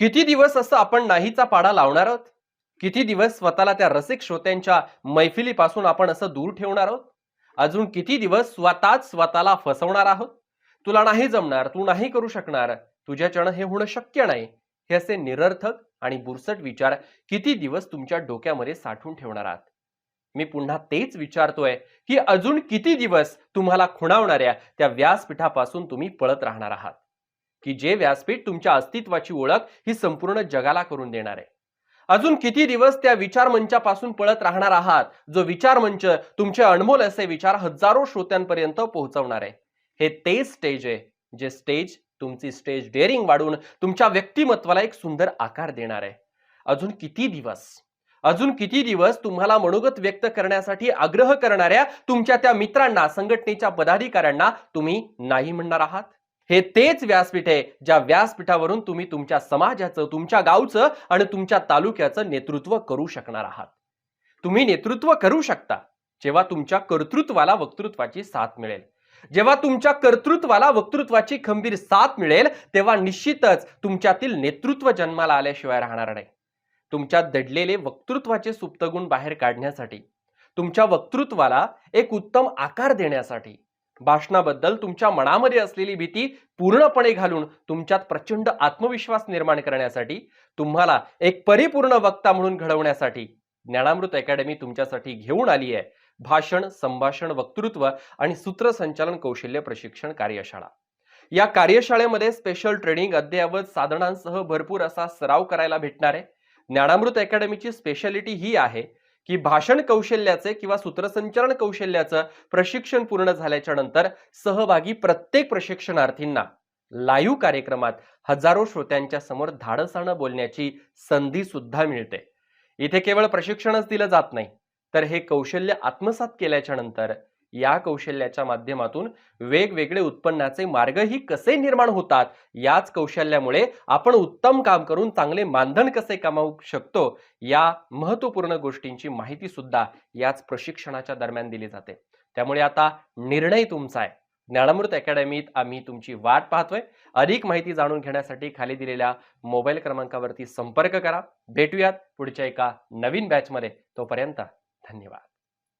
किती दिवस असं आपण नाहीचा पाडा लावणार आहोत? किती दिवस स्वतःला त्या रसिक श्रोत्यांच्या मैफिलीपासून आपण असं दूर ठेवणार आहोत? अजून किती दिवस स्वतःच स्वतःला फसवणार आहोत? तुला नाही जमणार तू नाही करू शकणार तुझ्याच्यानं हे होणं शक्य नाही. हे असे निरर्थक आणि बुरसट विचार किती दिवस तुमच्या डोक्यामध्ये साठवून ठेवणार आहात? मी पुन्हा तेच विचारतोय की अजून किती दिवस तुम्हाला खुणावणाऱ्या त्या व्यासपीठापासून तुम्ही पळत राहणार आहात? की जे व्यासपीठ तुमच्या अस्तित्वाची ओळख ही संपूर्ण जगाला करून देणार आहे. अजून किती दिवस त्या विचार मंचापासून पळत राहणार आहात जो विचार मंच तुमचे अनमोल असे विचार हजारो श्रोत्यांपर्यंत पोहोचवणार आहे. हे ते स्टेज आहे जे स्टेज तुमची स्टेज डेअरिंग वाढून तुमच्या व्यक्तिमत्वाला एक सुंदर आकार देणार आहे. अजून किती दिवस? अजून किती दिवस तुम्हाला मनोगत व्यक्त करण्यासाठी आग्रह करणाऱ्या तुमच्या त्या मित्रांना संघटनेच्या पदाधिकाऱ्यांना तुम्ही नाही म्हणणार आहात? हे तेच व्यासपीठ आहे ज्या व्यासपीठावरून तुम्ही तुमच्या समाजाचं तुमच्या गावचं आणि तुमच्या तालुक्याचं नेतृत्व करू शकणार आहात. तुम्ही नेतृत्व करू शकता जेव्हा तुमच्या कर्तृत्वाला वक्तृत्वाची साथ मिळेल. जेव्हा तुमच्या कर्तृत्वाला वक्तृत्वाची खंबीर साथ मिळेल तेव्हा निश्चितच तुमच्यातील नेतृत्व जन्माला आल्याशिवाय राहणार नाही. तुमच्या दडलेले वक्तृत्वाचे सुप्तगुण बाहेर काढण्यासाठी तुमच्या वक्तृत्वाला एक उत्तम आकार देण्यासाठी भाषणाबद्दल तुमच्या मनामध्ये असलेली भीती पूर्णपणे घालून तुमच्यात प्रचंड आत्मविश्वास निर्माण करण्यासाठी तुम्हाला एक परिपूर्ण वक्ता म्हणून घडवण्यासाठी ज्ञानामृत अकॅडमी तुमच्यासाठी घेऊन आली आहे. भाषण संभाषण वक्तृत्व आणि सूत्रसंचालन कौशल्य प्रशिक्षण कार्यशाळा. या कार्यशाळेमध्ये स्पेशल ट्रेनिंग अद्ययावत साधनांसह भरपूर असा सराव करायला भेटणार आहे. ज्ञानामृत अकॅडमीची स्पेशालिटी ही आहे. की भाषण कौशल्याचे किंवा सूत्रसंचालन कौशल्याचं प्रशिक्षण पूर्ण झाल्याच्यानंतर सहभागी प्रत्येक प्रशिक्षणार्थींना लाईव्ह कार्यक्रमात हजारो श्रोत्यांच्या समोर धाडसानं बोलण्याची संधी सुद्धा मिळते. इथे केवळ प्रशिक्षणच दिलं जात नाही तर हे कौशल्य आत्मसात केल्याच्यानंतर या कौशल्याच्या माध्यमातून वेगवेगळे उत्पन्नाचे मार्गही कसे निर्माण होतात? याच कौशल्यामुळे आपण उत्तम काम करून चांगले मानधन कसे कमावू शकतो? या महत्त्वपूर्ण गोष्टींची माहिती सुद्धा याच प्रशिक्षणाच्या दरम्यान दिली जाते. त्यामुळे आता निर्णय तुमचा आहे. ज्ञानामृत अकॅडमीत आम्ही तुमची वाट पाहतोय. अधिक माहिती जाणून घेण्यासाठी खाली दिलेल्या मोबाईल क्रमांकावरती संपर्क करा. भेटूयात पुढच्या एका नवीन बॅचमध्ये तोपर्यंत धन्यवाद.